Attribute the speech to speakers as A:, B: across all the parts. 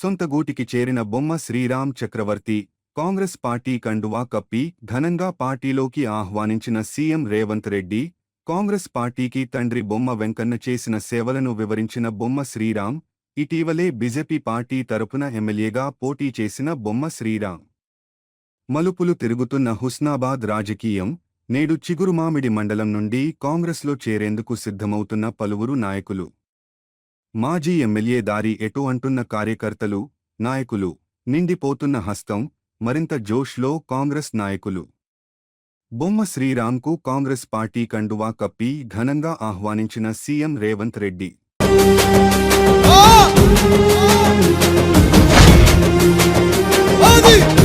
A: సొంత గూటికి చేరిన బొమ్మ శ్రీరామ్ చక్రవర్తి కాంగ్రెస్ పార్టీ కండువా కప్పి ఘనంగా పార్టీలోకి ఆహ్వానించిన సీఎం రేవంత్ రెడ్డి కాంగ్రెస్ పార్టీకి తండ్రి బొమ్మ వెంకన్న చేసిన సేవలను వివరించిన బొమ్మ శ్రీరామ్ ఇటీవలే బీజేపీ పార్టీ తరపున ఎమ్మెల్యేగా పోటీ చేసిన బొమ్మ శ్రీరామ్. మలుపులు తిరుగుతున్న హుస్నాబాద్ రాజకీయం నేడు చిగురుమామిడి మండలం నుండి కాంగ్రెస్లో చేరేందుకు సిద్ధమవుతున్న పలువురు నాయకులు. మాజీ ఎమ్మెల్యే దారి ఎటు అంటున్న కార్యకర్తలు నాయకులు నిండిపోతున్న హస్తం మరింత జోష్లో కాంగ్రెస్ నాయకులు. బొమ్మ శ్రీరామ్కు కాంగ్రెస్ పార్టీ కండువా కప్పి ఘనంగా ఆహ్వానించిన సీఎం రేవంత్ రెడ్డి.
B: Oh!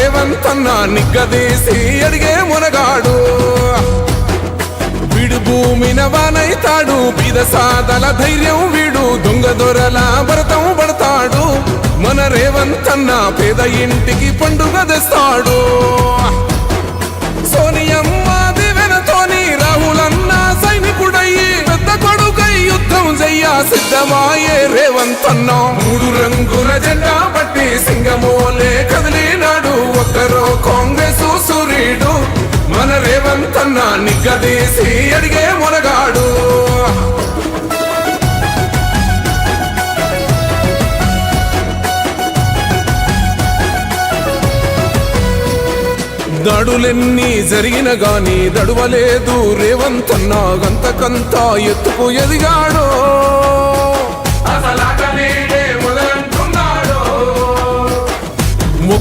B: రేవంత్ అన్న నిగ్గదీసి అడిగే మునగాడు. వీడు భూమిన వానైతాడు బీద సాదల ధైర్యం వీడు దొంగ దొరల భరతం పడతాడు. మన రేవంత్ అన్న పేద ఇంటికి పండుగ తెస్తాడు. సోనియమ్మ దివెనతోని రాహులన్న సైనికుడయ్యి పెద్ద కొడుకై యుద్ధం చెయ్య సిద్ధమాయే రేవంత్ అన్న మూడు రంగుల జెండా మన నిగ్గదీసి అడిగే మునగాడు. దాడులెన్ని జరిగిన గాని దడువలేదు రేవంతన్నా గంతకంతా ఎత్తుకు ఎదిగాడో.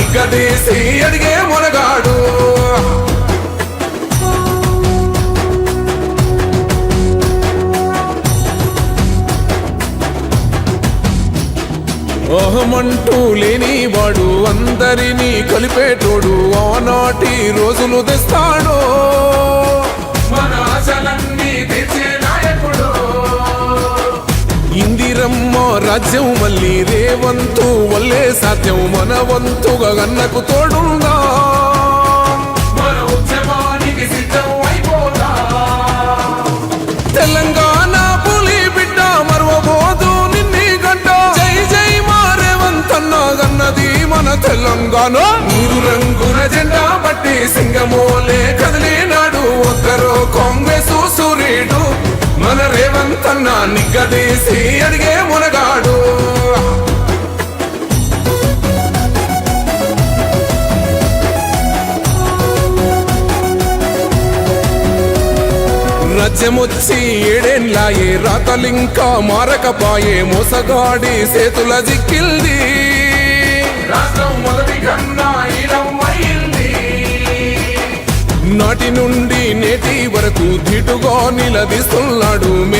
B: నిగ్గదీసి అడిగే మునగాడు. ఓహమంటూ లేనివాడు అందరినీ కలిపేటోడు ఆనాటి రోజులు తెస్తాడు. మన ఆశలన్నీ తెచ్చి ఇందిరమ్మ రాజ్యం మళ్ళీ రేవంతు వల్లే సాధ్యం. మన వంతుగా గన్నకు తోడుందా? తెలంగాణ పులి బిడ్డ మరవబోదు నిన్ని గంట. జై జై మారేవంతన్న గన్నది మన తెలంగాణ. మూడు రంగుల జెండా బట్టి సింగమోలే కదిలినాడు ఒక్కరో తన్న నిగ్గదీసి అడిగే మునగాడు. రాజ్యమొచ్చి ఏడేండ్లాయే రాతలింకా మారకపాయే మోసగాడి సేతుల జిక్కిల్ది నాటి నుండి నేటి వరకు ధీటుగా నిలదీస్తున్నాడు మే